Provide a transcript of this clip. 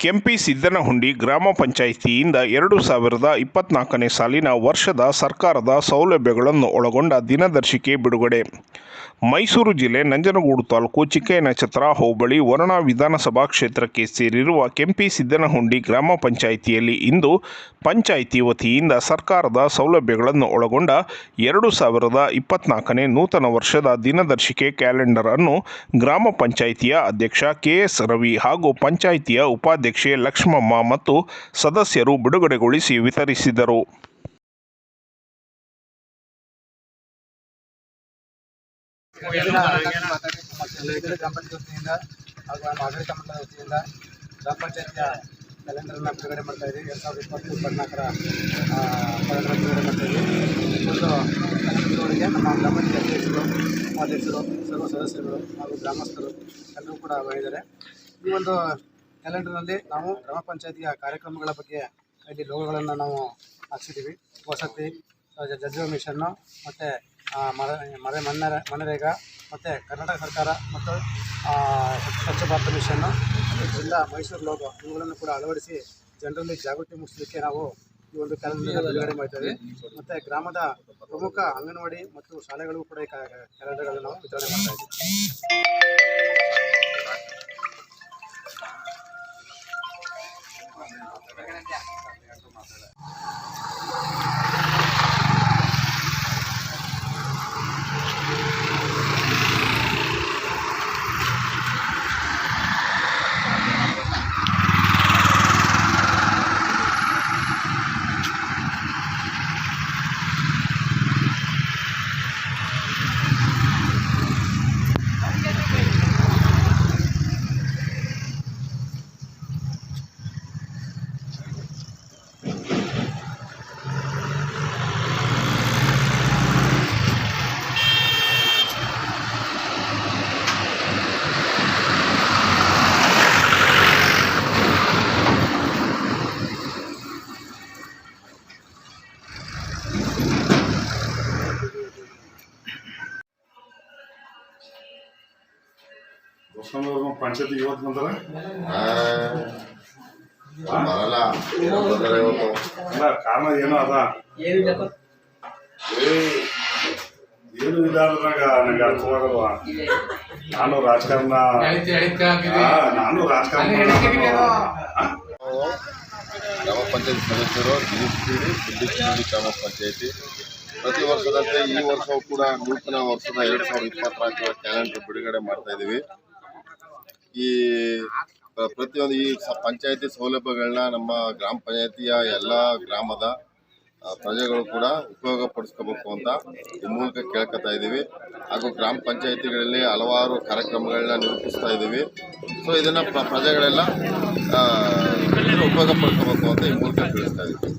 ಕೆಂಪಿ ಸಿದ್ದನಹುಂಡಿ ಗ್ರಾಮ ಪಂಚಾಯಿತಿಯಿಂದ ಎರಡು ಸಾವಿರದ ಇಪ್ಪತ್ನಾಲ್ಕನೇ ಸಾಲಿನ ವರ್ಷದ ಸರ್ಕಾರದ ಸೌಲಭ್ಯಗಳನ್ನು ಒಳಗೊಂಡ ದಿನದರ್ಶಿಕೆ ಬಿಡುಗಡೆ. ಮೈಸೂರು ಜಿಲ್ಲೆ ನಂಜನಗೂಡು ತಾಲೂಕು ಚಿಕ್ಕಯ್ಯನಛತ್ರ ಹೋಬಳಿ ವರುಣಾ ವಿಧಾನಸಭಾ ಕ್ಷೇತ್ರಕ್ಕೆ ಸೇರಿರುವ ಕೆಂಪಿ ಸಿದ್ದನಹುಂಡಿ ಗ್ರಾಮ ಪಂಚಾಯಿತಿಯಲ್ಲಿ ಇಂದು ಪಂಚಾಯಿತಿ ವತಿಯಿಂದ ಸರ್ಕಾರದ ಸೌಲಭ್ಯಗಳನ್ನು ಒಳಗೊಂಡ ಎರಡು ಸಾವಿರದ ಇಪ್ಪತ್ನಾಲ್ಕನೇ ನೂತನ ವರ್ಷದ ದಿನದರ್ಶಿಕೆ ಕ್ಯಾಲೆಂಡರ್ ಅನ್ನು ಗ್ರಾಮ ಪಂಚಾಯಿತಿಯ ಅಧ್ಯಕ್ಷ ಕೆಎಸ್ ರವಿ ಹಾಗೂ ಪಂಚಾಯಿತಿಯ ಉಪಾಧ್ಯಕ್ಷೆ ಲಕ್ಷ್ಮಮ್ಮ ಮತ್ತು ಸದಸ್ಯರು ಬಿಡುಗಡೆಗೊಳಿಸಿ ವಿತರಿಸಿದರು. ಸದಸ್ಯರು ಹಾಗೂ ಗ್ರಾಮಸ್ಥರು ಎಲ್ಲರೂ ಕೂಡ ಬಂದಿದ್ದಾರೆ ಈ ಒಂದು ಕ್ಯಾಲೆಂಡರ್ನಲ್ಲಿ ನಾವು ಗ್ರಾಮ ಪಂಚಾಯತಿಯ ಕಾರ್ಯಕ್ರಮಗಳ ಬಗ್ಗೆ ಇಲ್ಲಿ ಲೋಗೋಗಳನ್ನು ನಾವು ಹಾಕ್ಸಿದ್ದೀವಿ ವಸತಿ ಜಜ್ಜುವ ಮಿಷನ್ನು, ಮತ್ತು ಮರ, ಮರೆ, ಮನ್ನರೆ, ಮನರೇಗಾ, ಮತ್ತು ಕರ್ನಾಟಕ ಸರ್ಕಾರ ಮತ್ತು ಸ್ವಚ್ಛ ಭಾರತ ಮಿಷನ್ನು ಜಿಲ್ಲಾ ಮೈಸೂರು ಲೋಗೋ ಇವುಗಳನ್ನು ಕೂಡ ಅಳವಡಿಸಿ ಜನರಲ್ಲಿ ಜಾಗೃತಿ ಮೂಡಿಸಲಿಕ್ಕೆ ನಾವು ಈ ಒಂದು ಕ್ಯಾಲೆಂಡರ್ ಬಿಡುಗಡೆ ಮಾಡ್ತೇವೆ ಮತ್ತು ಗ್ರಾಮದ ಪ್ರಮುಖ ಅಂಗನವಾಡಿ ಮತ್ತು ಶಾಲೆಗಳಿಗೂ ಕೂಡ ಈ ಕ್ಯಾಲೆಂಡರ್ಗಳನ್ನು ನಾವು ವಿತರಣೆ ಮಾಡ್ತಾ ಪಂಚಾಯತಿ ಇವತ್ತು ಬಂದಾರ? ಅಲ್ಲ ಕಾರಣ ಏನೋ ಅದ. ಏನು ಇಲ್ಲ ಅಂದ್ರಾಗ ನಂಗೆ ಅರ್ಥವಾಗಲ್ವ? ನಾನು ರಾಜಕಾರಣ ನಾನು ರಾಜಕಾರಣ ಗ್ರಾಮ ಪಂಚಾಯತ್ ಸದಸ್ಯರು ದಿನಸ್ತೀರಿ ಸುದ್ದಿಸ್ತೀರಿ ಗ್ರಾಮ ಪಂಚಾಯತಿ. ಪ್ರತಿ ವರ್ಷದಂತೆ ಈ ವರ್ಷವೂ ಕೂಡ ನೂತನ ವರ್ಷದ ಎರಡು ಸಾವಿರದ ಇಪ್ಪತ್ನಾಲ್ಕರ ಕ್ಯಾಲೆಂಡರ್ ಬಿಡುಗಡೆ ಮಾಡ್ತಾ ಇದ್ದೀವಿ. ಈ ಪ್ರ- ಪ್ರತಿಯೊಂದು ಈ ಪಂಚಾಯತಿ ಸೌಲಭ್ಯಗಳನ್ನ ನಮ್ಮ ಗ್ರಾಮ ಪಂಚಾಯತಿಯ ಎಲ್ಲ ಗ್ರಾಮದ ಪ್ರಜೆಗಳು ಕೂಡ ಉಪಯೋಗ ಪಡಿಸ್ಕೋಬೇಕು ಅಂತ ಈ ಮೂಲಕ ಕೇಳ್ಕೊತಾ ಇದ್ದೀವಿ. ಹಾಗೂ ಗ್ರಾಮ ಪಂಚಾಯತಿಗಳಲ್ಲಿ ಹಲವಾರು ಕಾರ್ಯಕ್ರಮಗಳನ್ನ ನಿರೂಪಿಸ್ತಾ ಇದ್ದೀವಿ. ಸೊ ಇದನ್ನ ಪ್ರ- ಪ್ರಜೆಗಳೆಲ್ಲ ಉಪಯೋಗ ಪಡ್ಕೋಬೇಕು ಅಂತ ಈ ಮೂಲಕ ತಿಳಿಸ್ತಾ ಇದ್ದೀವಿ.